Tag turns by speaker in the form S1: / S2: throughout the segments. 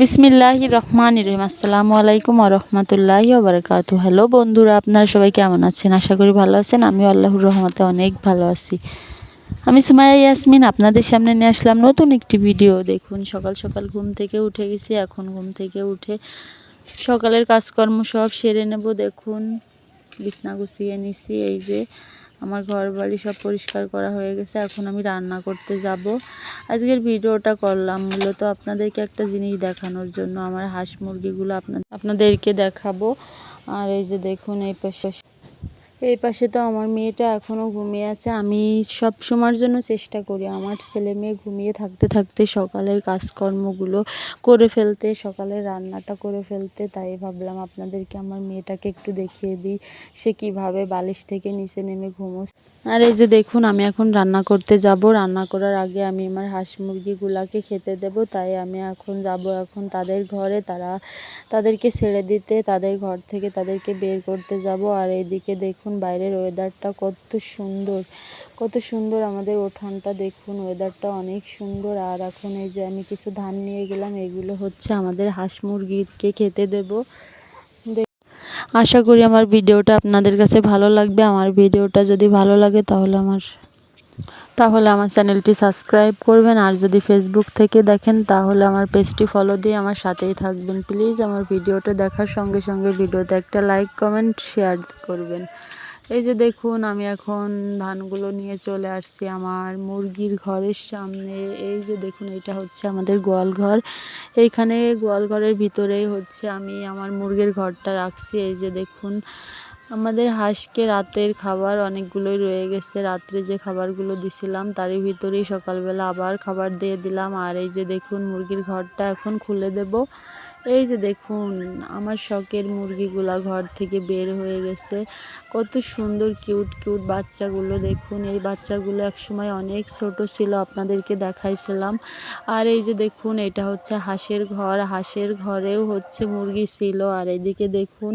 S1: বিসমিল্লাহ রহমান রহিম। আসসালামু আলাইকুম আরহামতুল্লাহি ওবরাকাতু হ্যালো বন্ধুরা, আপনারা সবাই কেমন আছেন? আশা করি ভালো আছেন। আমি আল্লাহর রহমতে অনেক ভালো আছি। আমি সুমাইয়া ইয়াসমিন, আপনাদের সামনে নিয়ে আসলাম নতুন একটি ভিডিও। দেখুন, সকাল সকাল ঘুম থেকে উঠে গেছি। এখন ঘুম থেকে উঠে সকালের কাজকর্ম সব সেরে নেব। দেখুন, বিছনা গুছিয়ে নিছি। এই যে আমার ঘর বাড়ি সব পরিষ্কার করা হয়ে গেছে, এখন আমি রান্না করতে যাব। আজকের ভিডিওটা করলাম মূলত আপনাদেরকে একটা জিনিস দেখানোর জন্য, আমার হাঁস মুরগিগুলো আপনাদেরকে দেখাবো। আর এই যে দেখুন, এই পাশে এই পাশে তো আমার মেয়েটা এখনও ঘুমিয়ে আছে। আমি সব সময়ের জন্য চেষ্টা করি আমার ছেলে মেয়ে ঘুমিয়ে থাকতে থাকতে সকালের কাজকর্মগুলো করে ফেলতে, সকালের রান্নাটা করে ফেলতে। তাই ভাবলাম আপনাদেরকে আমার মেয়েটাকে একটু দেখিয়ে দিই, সে কীভাবে বালিশ থেকে নিচে নেমে ঘুমোস। আর এই যে দেখুন, আমি এখন রান্না করতে যাব। রান্না করার আগে আমি আমার হাঁস মুরগিগুলাকে খেতে দেব। তাই আমি এখন যাব এখন তাদের ঘরে। তারা তাদেরকে ছেড়ে দিতে, তাদের ঘর থেকে তাদেরকে বের করতে যাব। আর এইদিকে দেখুন বাইরের ওয়েদারটা কত সুন্দর কত সুন্দর আমাদের ওঠানটা দেখুন ওয়েদারটা অনেক সুন্দর। আর এখন এই যে আমি কিছু ধান নিয়ে গেলাম, এগুলো হচ্ছে আমাদের হাঁস মুরগিকে খেতে দেব। আশা করি আমার ভিডিওটা আপনাদের কাছে ভালো লাগবে। আমার ভিডিওটা যদি ভালো লাগে তাহলে আমার তাহলে আমার চ্যানেলটি সাবস্ক্রাইব করবেন, আর যদি ফেসবুক থেকে দেখেন, তাহলে আমার পেজটি ফলো দিয়ে আমার সাথেই থাকবেন। প্লিজ আমার ভিডিওটা দেখার সঙ্গে সঙ্গে ভিডিওতে একটা লাইক কমেন্ট শেয়ার করবেন। এই যে দেখুন, আমি এখন ধানগুলো নিয়ে চলে আসছি আমার মুরগির ঘরের সামনে। এই যে দেখুন এটা হচ্ছে আমাদের গোয়াল ঘর। এইখানে গোয়াল ঘরের ভিতরেই হচ্ছে আমি আমার মুরগির ঘরটা রাখছি। এই যে দেখুন আমাদের হাঁসকে রাতের খাবার অনেকগুলোই রয়ে গেছে। রাত্রে যে খাবারগুলো দিছিলাম, তারই ভিতরেই সকালবেলা আবার খাবার দিয়ে দিলাম। আর এই যে দেখুন, মুরগির ঘরটা এখন খুলে দেব। এই যে দেখুন, আমার শখের মুরগিগুলা ঘর থেকে বের হয়ে গেছে। কত সুন্দর, কিউট কিউট বাচ্চাগুলো দেখুন। এই বাচ্চাগুলো একসময় অনেক ছোট ছিল, আপনাদেরকে দেখাইছিলাম। আর এই যে দেখুন, এটা হচ্ছে হাঁসের ঘর। হাঁসের ঘরেও হচ্ছে মুরগি ছিল। আর এদিকে দেখুন,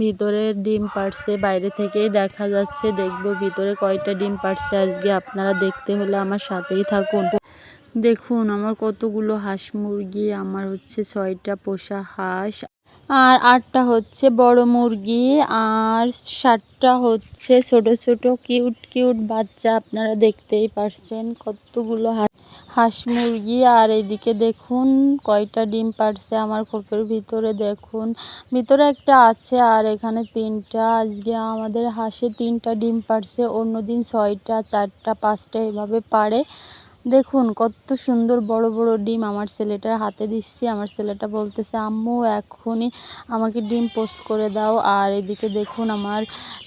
S1: ভিতরে ডিম পারছে বাইরে থেকেই দেখা যাচ্ছে। দেখব ভিতরে কয়টা ডিম পারছে আজকে। আপনারা দেখতে হলে আমার সাথেই থাকুন। দেখুন, আমার কতগুলো হাঁস মুরগি, আমার হচ্ছে ছয়টা পোষা হাঁস, আর আটটা হচ্ছে বড় মুরগি, আর সাতটা হচ্ছে ছোট ছোট, কিউট কিউট বাচ্চা আপনারা দেখতেই পারছেন কতগুলো হাঁস হাঁস মুরগি। আর এদিকে দেখুন, কয়টা ডিম পারছে আমার খোপের ভিতরে, দেখুন। ভিতরে একটা আছে আর এখানে তিনটা। আজকে আমাদের হাঁসে তিনটা ডিম পারছে অন্যদিন ছয়টা, চারটা, পাঁচটা এভাবে পারে দেখুন কত সুন্দর বড় বড় ডিম আমার ছেলেটার হাতে দিচ্ছি। আমার ছেলেটা বলতেছে আম্মু এখনই আমাকে ডিম পোস্ট করে দাও। আর এদিকে দেখুন আমার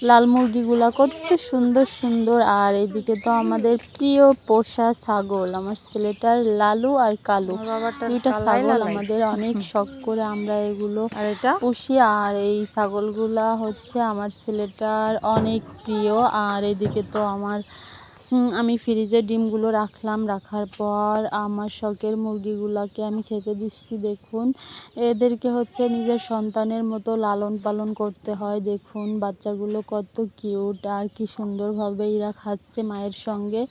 S1: লাল মুরগিগুলা কত সুন্দর সুন্দর। আর এদিকে তো আমাদের প্রিয় পোষা ছাগল আমার ছেলেটার লালু আর কালু। দুইটা ছাগল আমাদের অনেক শখ করে আমরা এগুলো আর এটা? পুষি। আর এই ছাগলগুলা হচ্ছে আমার ছেলেটার অনেক প্রিয়। আর এদিকে তো আমার আমি ফ্রিজে ডিমগুলো রাখলাম। রাখার পর আমার শখের মুরগিগুলোকে আমি খেতে দিচ্ছি, দেখুন। এদেরকে হচ্ছে নিজের সন্তানের মতো লালন পালন করতে হয়, দেখুন। বাচ্চাগুলো কত কিউট আর কি সুন্দরভাবে এরা খাচ্ছে মায়ের সঙ্গে।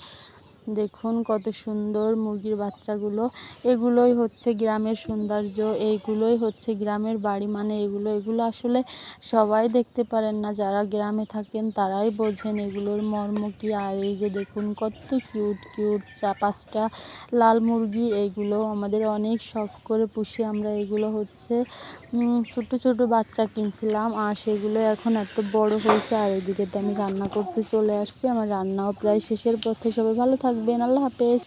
S1: দেখুন কত সুন্দর মুরগির বাচ্চাগুলো। এগুলোই হচ্ছে গ্রামের সৌন্দর্য এইগুলোই হচ্ছে গ্রামের বাড়ি মানে এগুলো এগুলো আসলে সবাই দেখতে পারেন না। যারা গ্রামে থাকেন তারাই বোঝেন এগুলোর মর্ম কি আর এই যে দেখুন কত কিউট কিউট চা, পাঁচটা লাল মুরগি এইগুলো আমাদের অনেক শখ করে পুষি আমরা। এগুলো হচ্ছে ছোট ছোট বাচ্চা কিনছিলাম আর সেগুলো এখন এত বড় হয়েছে। আর এদিকে তো আমি রান্না করতে চলে আসছি। আমার রান্নাও প্রায় শেষের পথে। সবাই ভালো থাকবেন আল্লাহ হাফেজ।